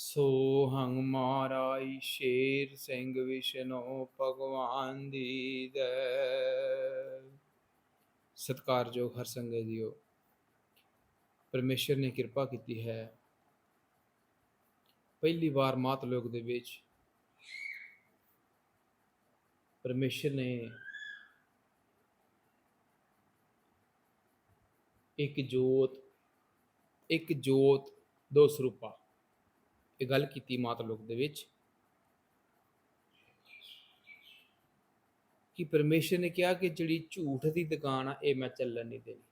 ਸੋ ਹੰਗ ਮਹਾਰਾਜ ਸ਼ੇਰ ਸਿੰਘ ਵਿਸ਼ਨੂੰ ਭਗਵਾਨ ਦੀ ਜੈ। ਸਤਿਕਾਰਯੋਗ ਹਰ ਸੰਗਤ ਜੀਓ, ਪਰਮੇਸ਼ਰ ਨੇ ਕਿਰਪਾ ਕੀਤੀ ਹੈ। ਪਹਿਲੀ ਵਾਰ ਮਾਤ ਲੋਕ ਦੇ ਵਿੱਚ ਪਰਮੇਸ਼ਰ ਨੇ ਇੱਕ ਜੋਤ ਇੱਕ ਜੋਤ, ਦੋ ਸਰੂਪਾ ਇਹ ਗੱਲ ਕੀਤੀ ਮਾਤ ਲੋਕ ਦੇ ਵਿੱਚ ਕਿ ਪਰਮੇਸ਼ਰ ਨੇ ਕਿਹਾ ਕਿ ਜਿਹੜੀ ਝੂਠ ਦੀ ਦੁਕਾਨ ਆ, ਇਹ ਮੈਂ ਚੱਲਣ ਨਹੀਂ ਦੇਣੀ।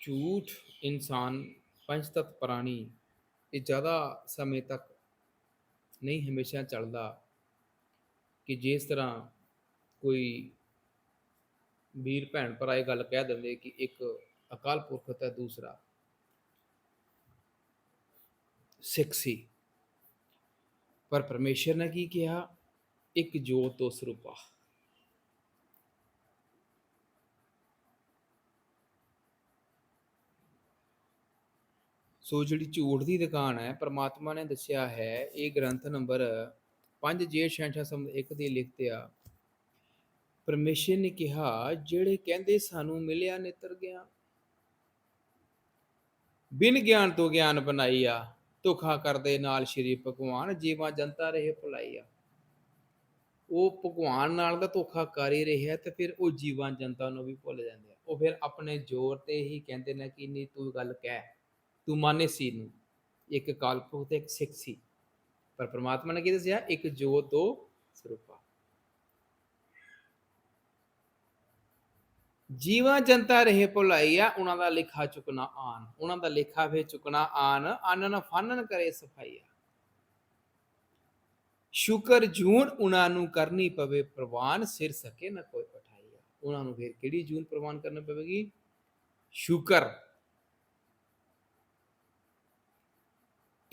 ਝੂਠ ਇਨਸਾਨ ਪੰਜ ਤਤ ਪ੍ਰਾਣੀ, ਇਹ ਜ਼ਿਆਦਾ ਸਮੇਂ ਤੱਕ ਨਹੀਂ ਹਮੇਸ਼ਾ ਚੱਲਦਾ ਕਿ ਜਿਸ ਤਰ੍ਹਾਂ ਕੋਈ ਵੀਰ ਭੈਣ ਭਰਾ ਇਹ ਗੱਲ ਕਹਿ ਦਿੰਦੇ ਕਿ ਇੱਕ ਅਕਾਲ ਪੁਰਖ ਤੇ ਦੂਸਰਾ ਸਿੱਖ ਸੀ। ਪਰ ਪਰਮੇਸ਼ਰ ਨੇ ਕੀ ਕਿਹਾ? ਇੱਕ ਜੋਤ ਤੋਂ ਸਰੂਪਾ। ਸੋ ਜਿਹੜੀ ਝੂਠ ਦੀ ਦੁਕਾਨ ਹੈ, ਪ੍ਰਮਾਤਮਾ ਨੇ ਦੱਸਿਆ ਹੈ, ਇਹ ਗ੍ਰੰਥ ਨੰਬਰ 5 ਜੇਠ ਸ਼ੈਂਸ਼ਾ ਸੰਬੰਧ 1 ਦੀ ਲਿਖਤਿਆ ਪਰਮੇਸ਼ਰ ਨੇ ਕਿਹਾ, ਜਿਹੜੇ ਕਹਿੰਦੇ ਸਾਨੂੰ ਮਿਲਿਆ, ਨਿਤਰ ਗਿਆਨ ਬਿਨ ਗਿਆਨ ਤੋਂ ਗਿਆਨ ਬਣਾਈਆ ਧੋਖਾ ਕਰਦੇ ਨਾਲ ਸ਼੍ਰੀ ਭਗਵਾਨ, ਜੀਵਾਂ ਜਨਤਾ ਰਹੇ ਭੁਲਾਈਆ ਉਹ ਭਗਵਾਨ ਨਾਲ ਦਾ ਧੋਖਾ ਕਰ ਹੀ ਰਿਹਾ ਤੇ ਫਿਰ ਉਹ ਜੀਵਾਂ ਜਨਤਾ ਨੂੰ ਵੀ ਭੁੱਲ ਜਾਂਦੇ ਆ। ਉਹ ਫਿਰ ਆਪਣੇ ਜ਼ੋਰ ਤੇ ਹੀ ਕਹਿੰਦੇ ਨੇ ਕਿ ਨਹੀਂ, ਤੂੰ ਗੱਲ ਕਹਿ। ਤੂੰ ਮਾਨੇ ਸੀ ਨੂੰ। ਇੱਕ ਕਾਲਪੁਰਖ ਤੇ ਇੱਕ ਸਿੱਖ ਸੀ। ਪਰ ਪ੍ਰਮਾਤਮਾ ਨੇ ਕੀ ਦੱਸਿਆ? ਇੱਕ ਜੋਤ ਤੋਂ ਸਰੂਪ ਜੀਵਾਂ ਜਨਤਾ ਰਹੇ ਭੁਲਾਈਆ ਉਹਨਾਂ ਦਾ ਲੇਖਾ ਚੁਕਣਾ ਆਨ ਉਹਨਾਂ ਦਾ ਲਿਖਾ ਵੇ ਚੁਕਣਾ ਆਨ, ਆਨਨ ਫਾਨਨ ਕਰੇ ਸਫਾਈਆ। ਸ਼ੁਕਰ ਜੂਨ ਉਹਨਾਂ ਨੂੰ ਕਰਨੀ ਪਵੇ ਪ੍ਰਵਾਨ, ਸਿਰ ਸਕੇ ਨਾ ਕੋਈ ਪਠਾਈਆ। ਉਹਨਾਂ ਨੂੰ ਫਿਰ ਕਿਹੜੀ ਜੂਨ ਪ੍ਰਵਾਨ ਕਰਨੀ ਪਵੇਗੀ? ਸ਼ੁਕਰ।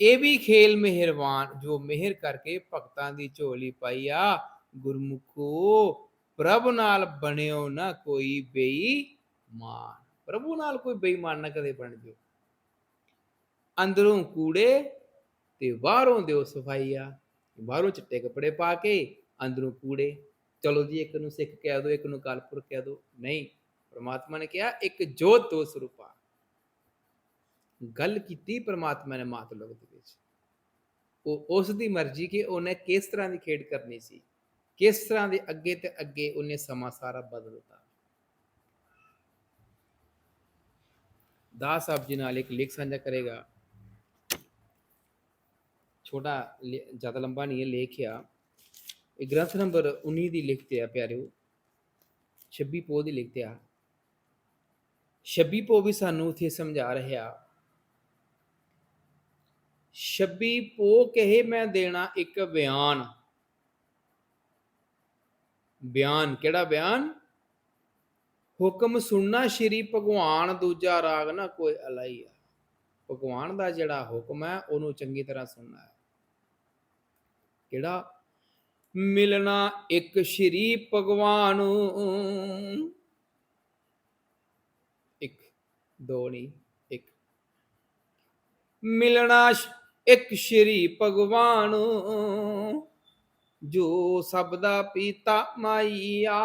ਇਹ ਵੀ ਖੇਲ ਮਿਹਰਵਾਨ, ਜੋ ਮਿਹਰ ਕਰਕੇ ਭਗਤਾਂ ਦੀ ਝੋਲੀ ਪਾਈਆ ਗੁਰਮੁਖੋ ਪ੍ਰਭ ਨਾਲ ਬਣਿਓ ਨਾ ਕੋਈ ਬੇਈਮਾਨ। ਪ੍ਰਭੂ ਨਾਲ ਕੋਈ ਬੇਈਮਾਨ ਨਾ ਕਦੇ ਬਣ ਜਿਓ। ਅੰਦਰੋਂ ਕੂੜੇ ਤੇ ਬਾਹਰੋਂ ਦਿਓ ਸਫਾਈਆ। ਬਾਹਰੋਂ ਚਿੱਟੇ ਕੱਪੜੇ ਪਾ ਕੇ ਅੰਦਰੋਂ ਕੂੜੇ। ਚਲੋ ਜੀ, ਇੱਕ ਨੂੰ ਸਿੱਖ ਕਹਿ ਦੋ, ਇੱਕ ਨੂੰ ਕਾਲਪੁਰ ਕਹਿ ਦੋ। ਨਹੀਂ, ਪ੍ਰਮਾਤਮਾ ਨੇ ਕਿਹਾ, ਇੱਕ ਜੋਤ ਦੋ ਸਰੂਪਾ। ਗੱਲ ਕੀਤੀ, ਪ੍ਰਮਾਤਮਾ ਨੇ ਮਾਤ ਲੋਕ ਦੇ ਵਿੱਚ। ਉਹ ਉਸ ਦੀ ਮਰਜ਼ੀ ਕਿ ਉਹਨੇ ਕਿਸ ਤਰ੍ਹਾਂ ਦੀ ਖੇਡ ਕਰਨੀ ਸੀ। ਕਿਸ ਤਰ੍ਹਾਂ ਦੇ ਅੱਗੇ ਤੇ ਅੱਗੇ ਉਹਨੇ ਸਮਾਂ ਸਾਰਾ ਬਦਲ ਦਿੱਤਾ? ਦਾਸ ਸਾਹਿਬ ਜੀ ਨਾਲ ਇੱਕ ਲੇਖ ਸਾਂਝਾ ਕਰੇਗਾ। ਛੋਟਾ ਜ਼ਿਆਦਾ ਲੰਬਾ ਨਹੀਂ ਹੈ, ਲੇਖ ਆ। ਇਹ ਗ੍ਰੰਥ ਨੰਬਰ 19 ਦੀ ਲਿਖਤੇ ਆ ਪਿਆਰਿਓ। 26 ਪੋ ਦੀ ਲਿਖਤੇ ਆ। 26 ਪੋ ਵੀ ਸਾਨੂੰ ਉੱਥੇ ਸਮਝਾ ਰਿਹਾ। 26 ਪੋ ਕਹੇ ਮੈਂ ਦੇਣਾ ਇੱਕ ਬਿਆਨ। ਬਿਆਨ, ਕਿਹੜਾ ਬਿਆਨ? ਹੁਕਮ ਸੁਣਨਾ ਸ਼੍ਰੀ ਭਗਵਾਨ, ਦੂਜਾ ਰਾਗ ਨਾ ਕੋਈ ਅਲਾਈ ਆ। ਭਗਵਾਨ ਦਾ ਜਿਹੜਾ ਹੁਕਮ ਹੈ, ਉਹਨੂੰ ਚੰਗੀ ਤਰ੍ਹਾਂ ਸੁਣਨਾ ਹੈ। ਕਿਹੜਾ? ਮਿਲਣਾ ਇੱਕ ਸ਼੍ਰੀ ਭਗਵਾਨ। ਇੱਕ, ਦੋ ਨਹੀਂ, ਇੱਕ। ਮਿਲਣਾ ਇੱਕ ਸ਼੍ਰੀ ਭਗਵਾਨ। ਜੋ ਸਭ ਦਾ ਪੀਤਾ ਮਾਈਆ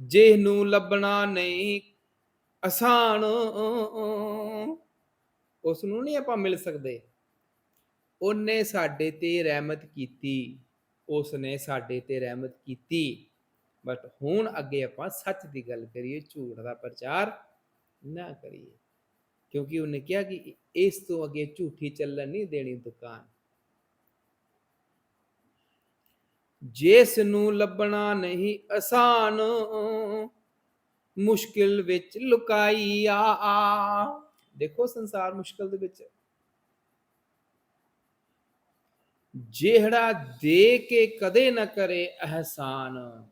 ਜਿਹਨੂੰ ਲੱਭਣਾ ਨਹੀਂ ਆਸਾਨ ਉਸ ਨੂੰ ਨਹੀਂ ਆਪਾਂ ਮਿਲ ਸਕਦੇ। ਉਹਨੇ ਸਾਡੇ ਤੇ ਰਹਿਮਤ ਕੀਤੀ। ਉਸ ਨੇ ਸਾਡੇ ਤੇ ਰਹਿਮਤ ਕੀਤੀ। ਬਟ ਹੁਣ ਅੱਗੇ ਆਪਾਂ ਸੱਚ ਦੀ ਗੱਲ ਕਰੀਏ, ਝੂਠ ਦਾ ਪ੍ਰਚਾਰ ਨਾ ਕਰੀਏ। ਕਿਉਂਕਿ ਉਹਨੇ ਕਿਹਾ ਕਿ ਇਸ ਤੋਂ ਅੱਗੇ ਝੂਠੀ ਚੱਲਣ ਨਹੀਂ ਦੇਣੀ ਦੁਕਾਨ। ਜਿਸ ਨੂੰ ਲੱਭਣਾ ਨਹੀਂ ਆਸਾਨ, ਮੁਸ਼ਕਿਲ ਵਿੱਚ ਲੁਕਾਈ ਆ। ਦੇਖੋ ਸੰਸਾਰ ਮੁਸ਼ਕਿਲ ਦੇ ਵਿੱਚ। ਜਿਹੜਾ ਦੇ ਕੇ ਕਦੇ ਨਾ ਕਰੇ ਅਹਿਸਾਨ।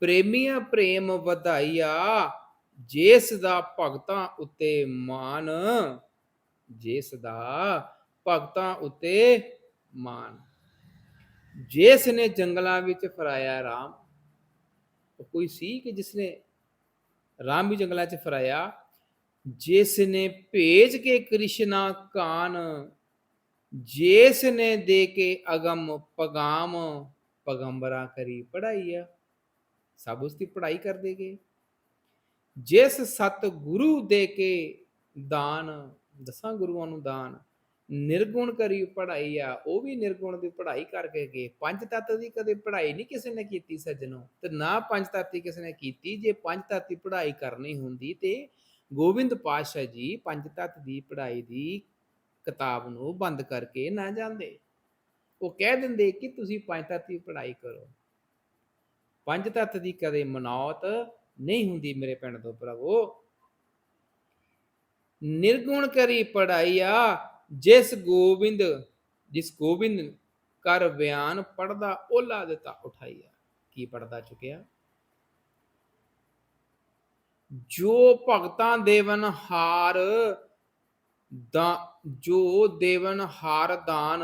ਪ੍ਰੇਮੀਆਂ ਪ੍ਰੇਮ ਵਧਾਈਆ। ਜਿਸ ਦਾ ਭਗਤਾਂ ਉੱਤੇ ਮਾਨ ਜਿਸ ਦਾ ਭਗਤਾਂ ਉੱਤੇ ਮਾਨ ਜਿਸ ਨੇ ਜੰਗਲਾਂ ਵਿੱਚ ਫਰਾਇਆ ਰਾਮ, ਉਹ ਕੋਈ ਸੀ ਕਿ ਜਿਸ ਨੇ ਰਾਮ ਵੀ ਜੰਗਲਾਂ 'ਚ ਫਰਾਇਆ? ਜਿਸ ਨੇ ਭੇਜ ਕੇ ਕ੍ਰਿਸ਼ਨਾ ਕਾਨ, ਜਿਸ ਨੇ ਦੇ ਕੇ ਅਗਮ ਪਗਾਮ, ਪਗੰਬਰਾ ਕਰੀ ਪੜਾਈ ਆ। ਸਭ ਉਸ ਦੀ ਪੜਾਈ ਕਰਦੇ ਗਏ। ਜਿਸ ਸਤ ਗੁਰੂ ਦੇ ਕੇ ਦਾਨ, ਦਸਾਂ ਗੁਰੂਆਂ ਨੂੰ ਦਾਨ, ਨਿਰਗੁਣ ਕਰੀ ਪੜ੍ਹਾਈ ਆ, ਉਹ ਵੀ ਨਿਰਗੁਣ ਦੀ ਪੜ੍ਹਾਈ ਕਰਕੇ ਗਏ। ਪੰਜ ਤੱਤ ਦੀ ਕਦੇ ਪੜ੍ਹਾਈ ਨਹੀਂ ਕਿਸੇ ਨੇ ਕੀਤੀ ਸੱਜਣੋ, ਤੇ ਨਾ ਪੰਜ ਤੱਤ ਦੀ ਕਿਸੇ ਨੇ ਕੀਤੀ। ਜੇ ਪੰਜ ਤੱਤ ਦੀ ਪੜ੍ਹਾਈ ਕਰਨੀ ਹੁੰਦੀ ਤੇ ਗੋਬਿੰਦ ਪਾਤਸ਼ਾਹ ਜੀ ਪੰਜ ਤੱਤ ਦੀ ਪੜ੍ਹਾਈ ਦੀ ਕਿਤਾਬ ਨੂੰ ਬੰਦ ਕਰਕੇ ਨਾ ਜਾਂਦੇ। ਉਹ ਕਹਿ ਦਿੰਦੇ ਕਿ ਤੁਸੀਂ ਪੰਜ ਤੱਤ ਦੀ ਪੜ੍ਹਾਈ ਕਰੋ। ਪੰਜ ਤੱਤ ਦੀ ਕਦੇ ਮਨੌਤ ਨਹੀਂ ਹੁੰਦੀ ਮੇਰੇ ਪਿੰਡ ਤੋਂ ਪ੍ਰਭੂ। ਨਿਰਗੁਣ ਕਰੀ ਪੜਾਈਆ, ਜਿਸ ਗੋਬਿੰਦ ਜਿਸ ਗੋਬਿੰਦ ਕਰ ਬਿਆਨ ਪੜਦਾ ਓਲਾ ਦਿੱਤਾ, ਉਠਾਈਆ। ਕੀ ਪੜਦਾ ਚੁੱਕਿਆ? ਜੋ ਭਗਤਾਂ ਦੇਵਨ ਹਾਰ ਦਾ, ਜੋ ਦੇਵਨ ਹਾਰ ਦਾਨ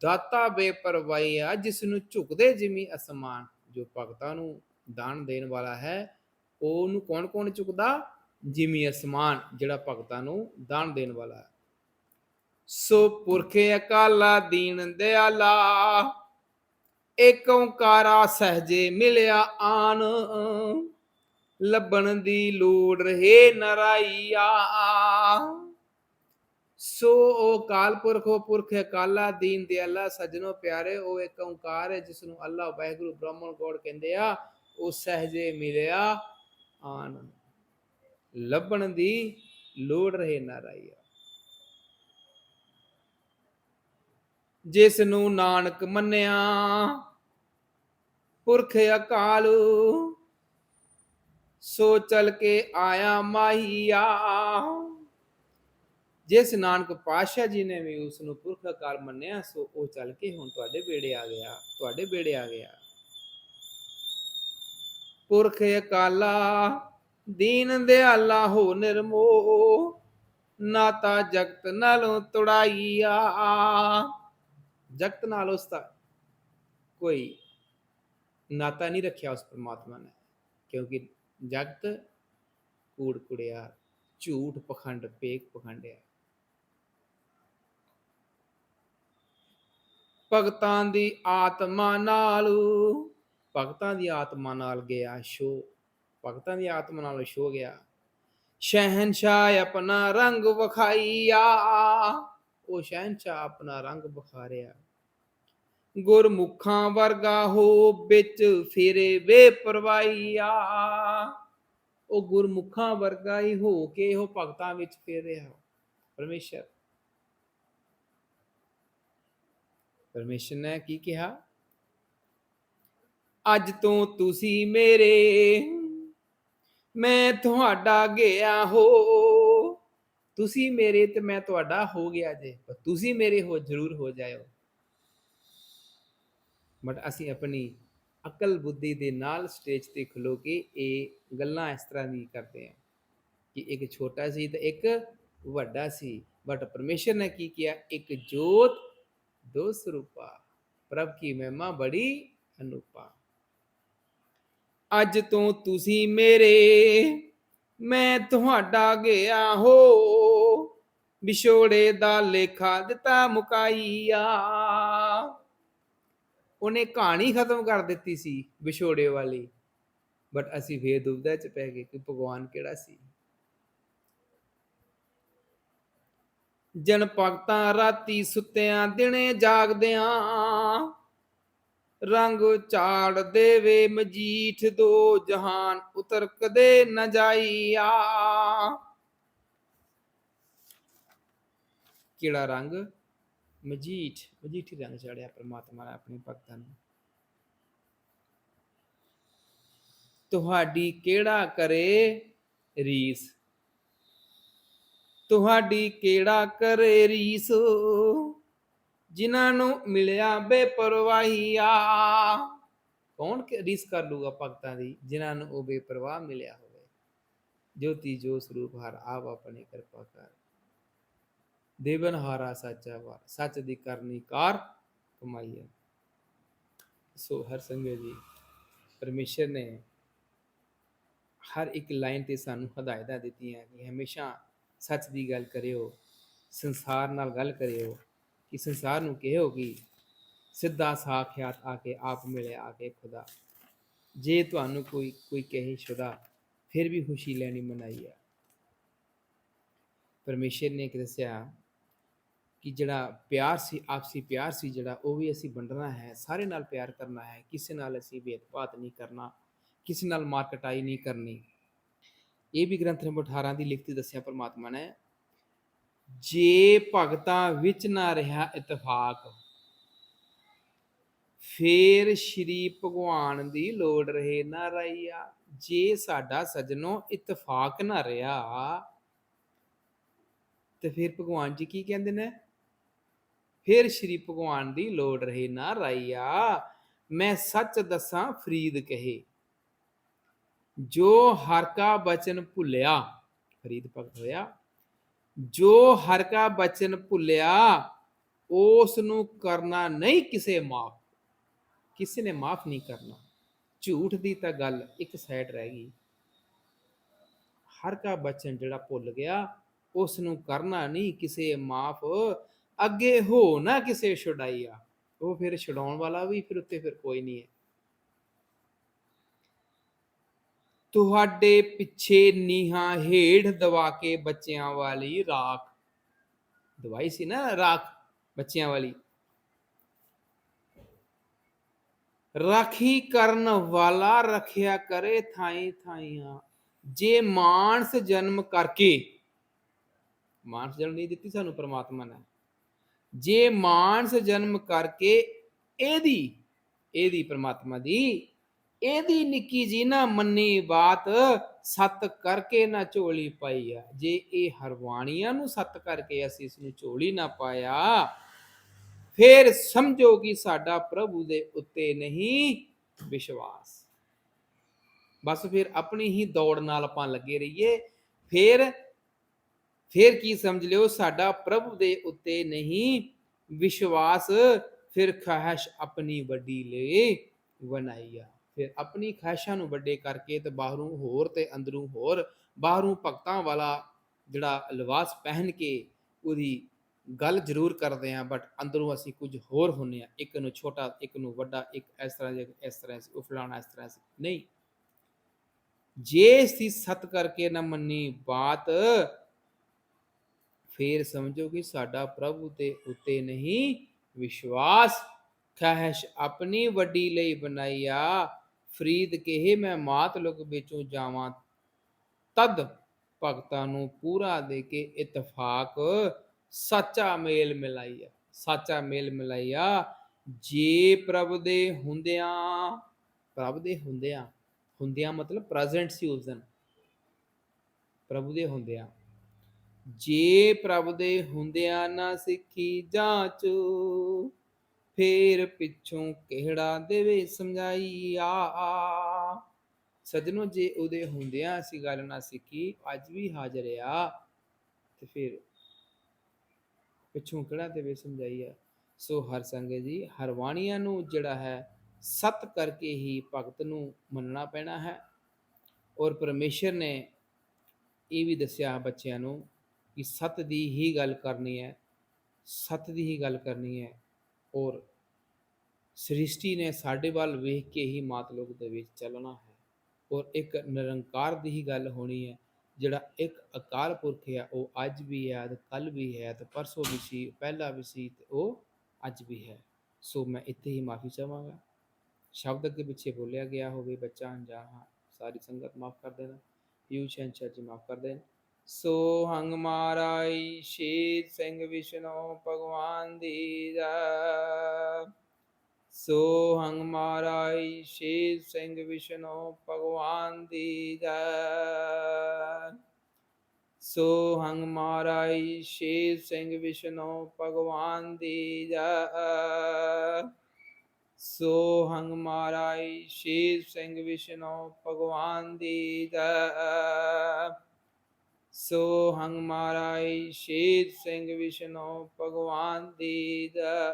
ਦਾਤਾ ਬੇਪਰਵਾਹੀਆ ਜਿਸ ਨੂੰ ਝੁਕਦੇ ਜਿਮੀ ਅਸਮਾਨ, ਜੋ ਭਗਤਾਂ ਨੂੰ ਦਾਨ ਦੇਣ ਵਾਲਾ ਹੈ ਉਹਨੂੰ ਕੌਣ ਕੌਣ ਚੁੱਕਦਾ? ਜਿਮੀ ਅਸਮਾਨ, ਜਿਹੜਾ ਭਗਤਾਂ ਨੂੰ ਦਾਨ ਦੇਣ ਵਾਲਾ ਹੈ। ਸੋ ਪੁਰਖੇ ਅਕਾਲਾ ਦੀਨ ਦਿਆਲਾ, ਏਕ ਓੰਕਾਰਾ ਸਹਜੇ ਮਿਲਿਆ ਆਨ। ਲੱਭਣ ਦੀ ਲੋੜ ਰਹੇ ਨਰਾਈਆ। ਸੋ ਉਹ ਕਾਲ ਪੁਰਖ ਉਹ ਪੁਰਖ ਅਕਾਲਾ ਦੀਨ ਦਿਆਲਾ, ਸਜਣੋ ਪਿਆਰੇ ਉਹ ਇੱਕ ਓੰਕਾਰ ਹੈ ਜਿਸ ਨੂੰ ਅੱਲਾ ਵਾਹਿਗੁਰੂ ਬ੍ਰਹਮਣ ਗੋੜ ਕਹਿੰਦੇ ਆ ਉਹ ਸਹਜੇ ਮਿਲਿਆ ਆਨ ਲੱਭਣ ਦੀ ਲੋੜ ਰਹੇ ਨਰਾਈਆ ਜਿਸ ਨੂੰ ਨਾਨਕ ਮੰਨਿਆ, ਪੁਰਖ ਅਕਾਲ, ਸੋ ਚਲ ਕੇ ਆਇਆ ਮਾਹੀਆ। ਜਿਸ ਨਾਨਕ ਪਾਤਸ਼ਾਹ ਜੀ ਨੇ ਵੀ ਉਸ ਨੂੰ ਪੁਰਖ ਅਕਾਲ ਮੰਨਿਆ, ਸੋ ਉਹ ਚੱਲ ਕੇ ਹੁਣ ਤੁਹਾਡੇ ਬੇੜੇ ਆ ਗਿਆ, ਤੁਹਾਡੇ ਬੇੜੇ ਆ ਗਿਆ। ਪੁਰਖ ਅਕਾਲਾ, ਦੀਨ ਦਿਆਲਾ ਹੋ ਨਿਰਮੋਹ ਨਾਤਾ ਜਗਤ ਨਾਲੋਂ ਤੁੜਾਈਆ। ਜਗਤ ਨਾਲ ਉਸ ਦਾ ਕੋਈ ਨਾਤਾ ਨਹੀਂ ਰੱਖਿਆ ਉਸ ਪਰਮਾਤਮਾ ਨੇ, ਕਿਉਂਕਿ ਜਗਤ ਕੂੜ ਕੁੜਿਆ, ਝੂਠ ਪਖੰਡ, ਪੇਕ ਪਖੰਡਿਆ। ਭਗਤਾਂ ਦੀ ਆਤਮਾ ਨਾਲ ਭਗਤਾਂ ਦੀ ਆਤਮਾ ਨਾਲ ਗਿਆ ਸ਼ੋ, ਭਗਤਾਂ ਦੀ ਆਤਮਾ ਨਾਲ ਸ਼ੋ ਗਿਆ। ਸ਼ਹਿਨशाह ਆਪਣਾ ਰੰਗ ਵਖਾਈਆ ਉਹ ਸ਼ਹਿਨਸ਼ਾਹ ਆਪਣਾ ਰੰਗ ਬਖਾਰਿਆ ਗੁਰਮੁਖਾਂ ਵਰਗਾ ਹੋ ਵਿੱਚ ਫੇਰੇ ਫਿਰੇ ਬੇਪਰਵਾਹੀਆ। ਉਹ ਗੁਰਮੁਖਾਂ ਵਰਗਾ ਹੀ ਹੋ ਕੇ ਉਹ ਭਗਤਾਂ ਵਿੱਚ ਫਿਰ ਰਿਹਾ। ਪਰਮੇਸ਼ਰ। ਪਰਮੇਸ਼ਰ ਨੇ ਕੀ ਕਿਹਾ? ਅੱਜ ਤੋਂ ਤੁਸੀਂ ਮੇਰੇ, ਮੈਂ ਤੁਹਾਡਾ ਗਿਆ ਹੋ। ਤੁਸੀਂ ਮੇਰੇ ਤੇ ਮੈਂ ਤੁਹਾਡਾ ਹੋ ਗਿਆ ਜੇ, ਪਰ ਤੁਸੀਂ ਮੇਰੇ ਹੋ, ਜ਼ਰੂਰ ਹੋ ਜਾਇਓ। ਬਟ ਅਸੀਂ ਆਪਣੀ ਅਕਲ ਬੁੱਧੀ ਦੇ ਨਾਲ ਸਟੇਜ ਤੇ ਖਲੋ ਕੇ ਇਹ ਗੱਲਾਂ ਇਸ ਤਰ੍ਹਾਂ ਦੀ ਕਰਦੇ ਹਾਂ ਕਿ ਇੱਕ ਛੋਟਾ ਸੀ ਤੇ ਇੱਕ ਵੱਡਾ ਸੀ। ਬਟ ਪਰਮੇਸ਼ਰ ਨੇ ਕੀ ਕੀਤਾ ਇੱਕ ਜੋਤ, ਦੋ ਸਰੂਪਾ, ਪ੍ਰਭ ਕੀ ਮਹਿਮਾ ਬੜੀ ਅਨੂਪਾ। ਅੱਜ ਤੋਂ ਤੁਸੀਂ ਮੇਰੇ, ਮੈਂ ਤੁਹਾਡਾ ਗਿਆ ਹੋ। ਵਿਛੋੜੇ ਦਾ ਲੇਖਾ ਦਿੱਤਾ ਮੁਕਾਈਆ ਉਹਨੇ ਕਹਾਣੀ ਖਤਮ ਕਰ ਦਿੱਤੀ ਸੀ ਵਿਛੋੜੇ ਵਾਲੀ। ਬਟ ਅਸੀਂ ਫੇਰ ਦੁਬਦਾ ਚ ਪੈ ਗਏ ਕਿ ਭਗਵਾਨ ਕਿਹੜਾ ਸੀ। ਜਨ ਭਗਤਾਂ ਰਾਤੀ ਸੁੱਤਿਆਂ, ਦਿਨੇ ਜਾਗਦਿਆਂ ਰੰਗ ਝਾੜ ਦੇਵੇ ਮਜੀਠ ਦੋ ਜਹਾਨ, ਉਤਰ ਕਦੇ ਨ ਜਾਈਆ। ਕਿਹੜਾ ਰੰਗ? ਮਜੀਠ। ਮਜੀਠੀ ਰੰਗ ਚੜਿਆ ਪ੍ਰਮਾਤਮਾ ਨੇ ਆਪਣੇ ਭਗਤਾਂ ਨੂੰ। ਤੁਹਾਡੀ ਕਿਹੜਾ ਕਰੇ ਰੀਸ? ਤੁਹਾਡੀ ਕਿਹੜਾ ਕਰੇ ਰੀਸ? ਜਿਨ੍ਹਾਂ ਨੂੰ ਮਿਲਿਆ ਬੇਪਰਵਾਹੀਆ। ਕੌਣ ਕਿ ਕਰ ਲੂਗਾ ਭਗਤਾਂ ਦੀ, ਜਿਨ੍ਹਾਂ ਨੂੰ ਉਹ ਬੇਪਰਵਾਹ ਮਿਲਿਆ ਹੋਵੇ। ਜੋਤੀ ਜੋ ਸਰੂਪ ਹਰ ਆਪ ਆਪਣੀ ਕਿਰਪਾ ਕਰ। ਦੇਵਨ ਹਾਰਾ ਸਾਚਾ ਵਾਰ, ਸੱਚ ਦੀ ਕਰਨੀ ਕਾਰ ਕਮਾਈਏ ਸੋ ਹਰ ਸੰਗਤ ਜੀ, ਪਰਮੇਸ਼ਰ ਨੇ ਹਰ ਇੱਕ ਲਾਈਨ ਤੇ ਸਾਨੂੰ ਹਦਾਇਤਾਂ ਦਿੱਤੀਆਂ ਕਿ ਹਮੇਸ਼ਾ ਸੱਚ ਦੀ ਗੱਲ ਕਰਿਓ, ਸੰਸਾਰ ਨਾਲ ਗੱਲ ਕਰਿਓ। ਕਿ ਸੰਸਾਰ ਨੂੰ ਕਿਹੋ ਕਿ ਸਿੱਧਾ ਸਾਖਿਆਤ ਆ ਕੇ ਆਪ ਮਿਲੇ ਆ ਕੇ ਖੁਦਾ ਜੇ ਤੁਹਾਨੂੰ ਕੋਈ ਕੋਈ ਕਹੇ ਸ਼ੁਦਾ ਫਿਰ ਵੀ ਖੁਸ਼ੀ ਲੈਣੀ ਮਨਾਈ ਆ ਪਰਮੇਸ਼ਰ ਨੇ ਇੱਕ ਦੱਸਿਆ ਕਿ ਜਿਹੜਾ ਪਿਆਰ ਸੀ ਆਪਸੀ ਪਿਆਰ ਸੀ ਜਿਹੜਾ ਉਹ ਵੀ ਅਸੀਂ ਵੰਡਣਾ ਹੈ ਸਾਰੇ ਨਾਲ ਪਿਆਰ ਕਰਨਾ ਹੈ ਕਿਸੇ ਨਾਲ ਅਸੀਂ ਭੇਦਭਾਤ ਨਹੀਂ ਕਰਨਾ ਕਿਸੇ ਨਾਲ ਮਾਰ ਕਟਾਈ ਨਹੀਂ ਕਰਨੀ ਇਹ ਵੀ ਗ੍ਰੰਥ ਨੰਬਰ 18 ਦੀ ਲਿਖਤੀ ਦੱਸਿਆ ਪਰਮਾਤਮਾ ਨੇ ਜੇ ਭਗਤਾਂ ਵਿੱਚ ਨਾ ਰਿਹਾ ਇਤਫਾਕ, ਫੇਰ ਸ਼੍ਰੀ ਭਗਵਾਨ ਦੀ ਲੋੜ ਰਹੇ ਨਾ ਰਹੀਆ ਜੇ ਸਾਡਾ ਸਜਣੋ ਇਤਫਾਕ ਨਾ ਰਿਹਾ, ਤੇ ਫਿਰ ਭਗਵਾਨ ਜੀ ਕੀ ਕਹਿੰਦੇ ਨੇ? ਫਿਰ ਸ਼੍ਰੀ ਭਗਵਾਨ ਦੀ ਲੋੜ ਰਹੇ ਨਾ ਰਾਈਆ। ਮੈਂ ਸੱਚ ਦੱਸਾਂ, ਫਰੀਦ ਕਹੇ, ਜੋ ਹਰ ਕਾ ਬਚਨ ਭੁੱਲਿਆ, ਫਰੀਦ ਭਗਤ ਹੋਇਆ ਜੋ ਹਰ ਕਾ ਬਚਨ ਭੁੱਲਿਆ ਉਸ ਨੂੰ ਕਰਨਾ ਨਹੀਂ ਕਿਸੇ ਮਾਫ। ਕਿਸੇ ਨੇ ਮਾਫ ਨਹੀਂ ਕਰਨਾ। ਝੂਠ ਦੀ ਤਾਂ ਗੱਲ ਇੱਕ ਸਾਈਡ ਰਹਿ ਗਈ। ਹਰ ਕਾ ਬਚਨ ਜਿਹੜਾ ਭੁੱਲ ਗਿਆ ਉਸ ਨੂੰ ਕਰਨਾ ਨਹੀਂ ਕਿਸੇ ਮਾਫ। ਅੱਗੇ ਹੋ ਨਾ ਕਿਸੇ ਛੁਡਾਈਆ। ਉਹ ਫਿਰ ਛਡਾਉਣ ਵਾਲਾ ਵੀ, ਫਿਰ ਉੱਤੇ ਫਿਰ ਕੋਈ ਨਹੀਂ ਹੈ। ਤੁਹਾਡੇ ਪਿੱਛੇ ਨੀਹਾਂ ਹੇਠ ਦਵਾ ਕੇ ਬੱਚਿਆਂ ਵਾਲੀ ਰਾਖ। ਦਵਾਈ ਸੀ ਨਾ ਰਾਖ ਬੱਚਿਆਂ ਵਾਲੀ। ਰਾਖੀ ਕਰਨ ਵਾਲਾ ਰੱਖਿਆ ਕਰੇ ਥਾਈ ਥਾਈਆਂ। ਜੇ ਮਾਨਸ ਜਨਮ ਕਰਕੇ, ਮਾਨਸ ਜਨਮ ਨਹੀਂ ਦਿੱਤੀ ਸਾਨੂੰ ਪ੍ਰਮਾਤਮਾ ਨੇ। ਜੇ ਮਾਨਸ ਜਨਮ ਕਰਕੇ ਇਹਦੀ ਇਹਦੀ ਪ੍ਰਮਾਤਮਾ ਦੀ ਇਹਦੀ ਨਿੱਕੀ ਜੀ ਨਾ ਮੰਨੀ ਬਾਤ, ਸਤ ਕਰਕੇ ਨਾ ਝੋਲੀ ਪਾਈ ਆ। ਜੇ ਇਹ ਹਰਵਾਣੀਆਂ ਨੂੰ ਸਤ ਕਰਕੇ ਅਸੀਂ ਇਸ ਨੂੰ ਝੋਲੀ ਨਾ ਪਾਇਆ, ਫਿਰ ਸਮਝੋ ਕਿ ਸਾਡਾ ਪ੍ਰਭੂ ਦੇ ਉੱਤੇ ਨਹੀਂ ਵਿਸ਼ਵਾਸ। ਬਸ ਫਿਰ ਆਪਣੀ ਹੀ ਦੌੜ ਨਾਲ ਆਪਾਂ ਲੱਗੇ ਰਹੀਏ। ਫਿਰ ਫਿਰ ਕੀ ਸਮਝ ਲਿਓ, ਸਾਡਾ ਪ੍ਰਭੂ ਦੇ ਉੱਤੇ ਨਹੀਂ ਵਿਸ਼ਵਾਸ, ਫਿਰ ਖਾਹਿਸ਼ ਆਪਣੀ ਵੱਡੀ ਲੈ ਬਣਾਈਆ ਫਿਰ ਆਪਣੀ ਖਾਹਿਸ਼ਾਂ ਨੂੰ ਵੱਡੇ ਕਰਕੇ ਤੇ ਬਾਹਰੋਂ ਹੋਰ ਤੇ ਅੰਦਰੋਂ ਹੋਰ ਬਾਹਰੋਂ ਭਗਤਾਂ ਵਾਲਾ ਜਿਹੜਾ ਲਿਬਾਸ ਪਹਿਨ ਕੇ ਉਹਦੀ ਗੱਲ ਜ਼ਰੂਰ ਕਰਦੇ ਆ ਬਟ ਅੰਦਰੋਂ ਅਸੀਂ ਕੁਝ ਹੋਰ ਹੁੰਨੇ ਆ ਇੱਕ ਨੂੰ ਛੋਟਾ, ਇੱਕ ਨੂੰ ਵੱਡਾ, ਇੱਕ ਇਸ ਤਰ੍ਹਾਂ ਇਸ ਤਰ੍ਹਾਂ ਸੀ, ਉਹ ਫਲਾਣਾ ਇਸ ਤਰ੍ਹਾਂ ਸੀ। ਨਹੀਂ। ਜੇ ਸੀ ਸਤ ਕਰਕੇ ਨਾ ਮੰਨੀ ਬਾਤ, ਫੇਰ ਸਮਝੋ ਕਿ ਸਾਡਾ ਪ੍ਰਭੂ ਤੇ ਉੱਤੇ ਨਹੀਂ ਵਿਸ਼ਵਾਸ। ਖਾਹਿਸ਼ ਆਪਣੀ ਵੱਡੀ ਲਈ ਬਣਾਈਆ ਫਰੀਦ ਕਹੇ, ਮੈਂ ਮਾਤ ਲੁਕ ਵਿੱਚੋਂ ਜਾਵਾਂ, ਤਦ ਭਗਤਾਂ ਨੂੰ ਪੂਰਾ ਦੇ ਕੇ ਇਤਫਾਕ ਸੱਚਾ ਮੇਲ ਮਿਲਾਈਆ, ਸੱਚਾ ਮੇਲ ਮਿਲਾਈਆ। ਜੇ ਪ੍ਰਭ ਦੇ ਹੁੰਦਿਆਂ, ਪ੍ਰਭ ਦੇ ਹੁੰਦਿਆਂ ਹੁੰਦਿਆਂ ਮਤਲਬ ਪ੍ਰੈਜ਼ੈਂਟ ਸੀ ਉਸ ਦਿਨ, ਪ੍ਰਭੂ ਦੇ ਹੁੰਦਿਆਂ। ਜੇ ਪ੍ਰਭ ਦੇ ਹੁੰਦਿਆਂ ਨਾ ਸਿੱਖੀ ਜਾਂਚੋ ਫੇਰ ਪਿੱਛੋਂ ਕਿਹੜਾ ਦੇਵੇ ਸਮਝਾਈ ਆ ਸਜਣੋ, ਜੇ ਉਹਦੇ ਹੁੰਦਿਆਂ ਅਸੀਂ ਗੱਲ ਨਾ ਸਿੱਖੀ, ਅੱਜ ਵੀ ਹਾਜ਼ਰ ਆ। ਤੇ ਫਿਰ ਪਿੱਛੋਂ ਕਿਹੜਾ ਦੇਵੇ ਆ ਸੋ ਹਰ ਸੰਗਤ ਜੀ ਹਰਵਾਣੀਆਂ ਨੂੰ ਜਿਹੜਾ ਹੈ, ਸਤ ਕਰਕੇ ਹੀ ਭਗਤ ਨੂੰ ਮੰਨਣਾ ਪੈਣਾ ਹੈ। ਔਰ ਪਰਮੇਸ਼ਰ ਨੇ ਇਹ ਵੀ ਦੱਸਿਆ ਬੱਚਿਆਂ ਨੂੰ ਕਿ ਸਤ ਦੀ ਹੀ ਗੱਲ ਕਰਨੀ ਹੈ, ਸਤ ਦੀ ਹੀ ਗੱਲ ਕਰਨੀ ਹੈ। ਔਰ ਸ੍ਰਿਸ਼ਟੀ ਨੇ ਸਾਡੇ ਵੱਲ ਵੇਖ ਕੇ ਹੀ ਮਾਤਲੋਕ ਦੇ ਵਿੱਚ ਚੱਲਣਾ ਹੈ। ਔਰ ਇੱਕ ਨਿਰੰਕਾਰ ਦੀ ਹੀ ਗੱਲ ਹੋਣੀ ਹੈ, ਜਿਹੜਾ ਇੱਕ ਅਕਾਲ ਪੁਰਖ ਹੈ, ਉਹ ਅੱਜ ਵੀ ਹੈ, ਤੇ ਕੱਲ ਵੀ ਹੈ, ਤੇ ਪਰਸੋਂ ਵੀ ਸੀ, ਪਹਿਲਾਂ ਵੀ ਸੀ, ਤੇ ਉਹ ਅੱਜ ਵੀ ਹੈ। ਸੋ ਮੈਂ ਇੱਥੇ ਹੀ ਮਾਫੀ ਚਾਹਾਂਗਾ। ਸ਼ਬਦ ਅੱਗੇ ਪਿੱਛੇ ਬੋਲਿਆ ਗਿਆ ਹੋਵੇ, ਬੱਚਾ, ਅਣਜਾਣ ਹਾਂ ਸਾਰੀ ਸੰਗਤ ਮਾਫ ਕਰ ਦੇਣਾ। ਯੂ ਸ਼ੰਸ਼ਰ ਜੀ ਮਾਫ ਕਰ ਦੇਣ। ਸੋ ਹੰਗ ਮਾਰਾਈ ਸ਼ੀਤ ਸਿੰਘ ਵਿਸ਼ਨੋ, ਭਗਵਾਨ ਦੀ ਜੈ। ਸੋ ਹੰਗ ਮਾਰਾਈ ਸ਼ੀਤ ਸਿੰਘ ਵਿਸ਼ਨੋ, ਭਗਵਾਨ ਦੀ ਜੈ। ਸੋ ਹੰਗ ਮਾਰਾਈ ਸ਼ੀਤ ਸਿੰਘ ਵਿਸ਼ਨੋ, ਭਗਵਾਨ ਦੀ ਜੈ। ਸੋ ਹੰਗ ਮਾਰਾਈ ਸ਼ੀਤ ਸਿੰਘ ਵਿਸ਼ਨੋ, ਭਗਵਾਨ ਦੀ ਜੈ। ਸੋ ਹੰਗ ਮਾਰਾਈ ਸ਼ੀਤ ਸਿੰਘ ਵਿਸ਼ਨੂੰ ਭਗਵਾਨ ਦੀ ਜੈ।